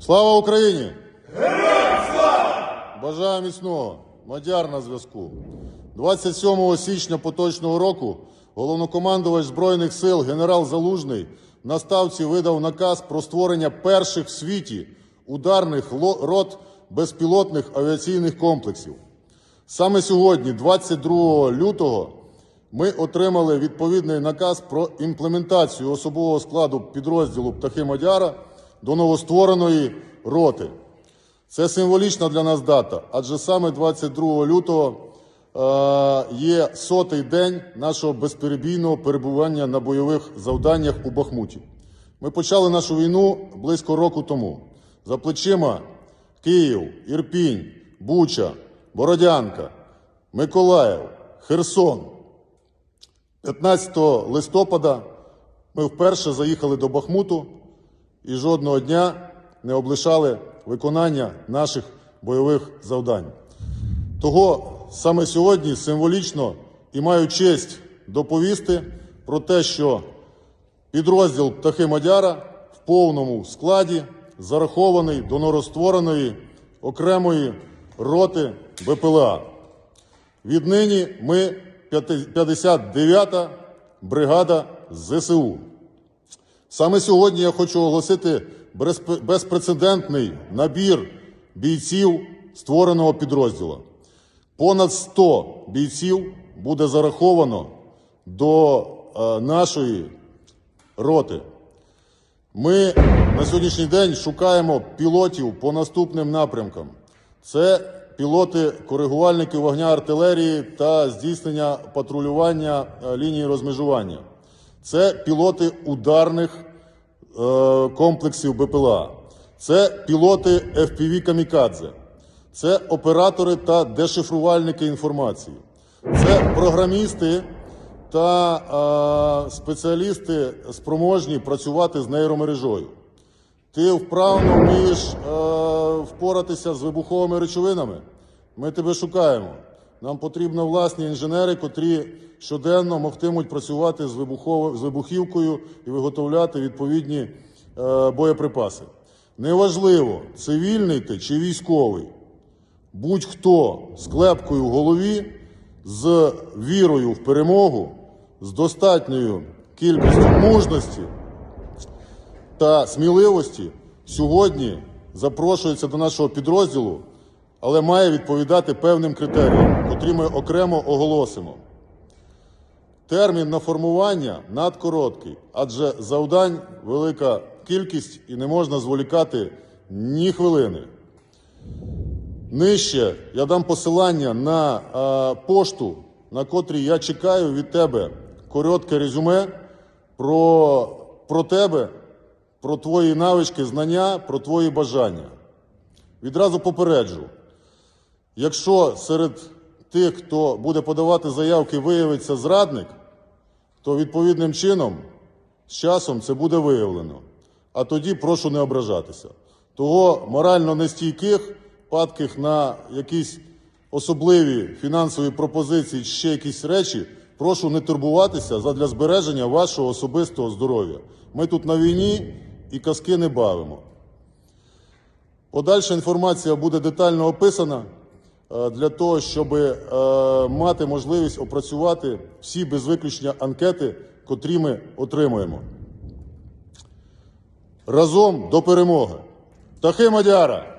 Слава Україні! Героям слава! Бажаю міцного! Мадяр на зв'язку. 27 січня поточного року головнокомандувач Збройних сил генерал Залужний на ставці видав наказ про створення перших в світі ударних рот безпілотних авіаційних комплексів. Саме сьогодні, 22 лютого, ми отримали відповідний наказ про імплементацію особового складу підрозділу Птахи Мадяра до новоствореної роти. Це символічна для нас дата, адже саме 22 лютого е, є сотий день нашого безперебійного перебування на бойових завданнях у Бахмуті. Ми почали нашу війну близько року тому. За плечима Київ, Ірпінь, Буча, Бородянка, Миколаїв, Херсон. 15 листопада ми вперше заїхали до Бахмуту і жодного дня не облишали виконання наших бойових завдань. Того саме сьогодні символічно і маю честь доповісти про те, що підрозділ Птахи Мадяра в повному складі зарахований до новоствореної окремої роти БПЛА. Віднині ми 59-та бригада ЗСУ. Саме сьогодні я хочу оголосити безпрецедентний набір бійців створеного підрозділу. Понад 100 бійців буде зараховано до е, нашої роти. Ми на сьогоднішній день шукаємо пілотів по наступним напрямкам: це пілоти коригувальники вогня артилерії та здійснення патрулювання е, лінії розмежування. Це пілоти ударних е, комплексів БПЛА. Це пілоти FPV Камікадзе. Це оператори та дешифрувальники інформації. Це програмісти та е, спеціалісти спроможні працювати з нейромережою. Ти вправно вмієш е, впоратися з вибуховими речовинами. Ми тебе шукаємо. Нам потрібні власні інженери, котрі щоденно могтимуть працювати з, вибухівкою і виготовляти відповідні е, боєприпаси. Неважливо, цивільний ти чи військовий, будь-хто з клепкою в голові, з вірою в перемогу, з достатньою кількістю мужності та сміливості сьогодні запрошується до нашого підрозділу, але має відповідати певним критеріям, котрі ми окремо оголосимо. Термін на формування надкороткий, адже завдань велика кількість і не можна зволікати ні хвилини. Нижче я дам посилання на е, пошту, на котрій я чекаю від тебе коротке резюме про, про тебе, про твої навички, знання, про твої бажання. Відразу попереджу, якщо серед тих, хто буде подавати заявки, виявиться зрадник, то відповідним чином з часом це буде виявлено. А тоді прошу не ображатися. Того морально нестійких, падких на якісь особливі фінансові пропозиції, чи ще якісь речі, прошу не турбуватися задля збереження вашого особистого здоров'я. Ми тут на війні і казки не бавимо. Подальша інформація буде детально описана для того, щоб е, мати можливість опрацювати всі без виключення анкети, котрі ми отримуємо. Разом до перемоги. Тахи Мадяра!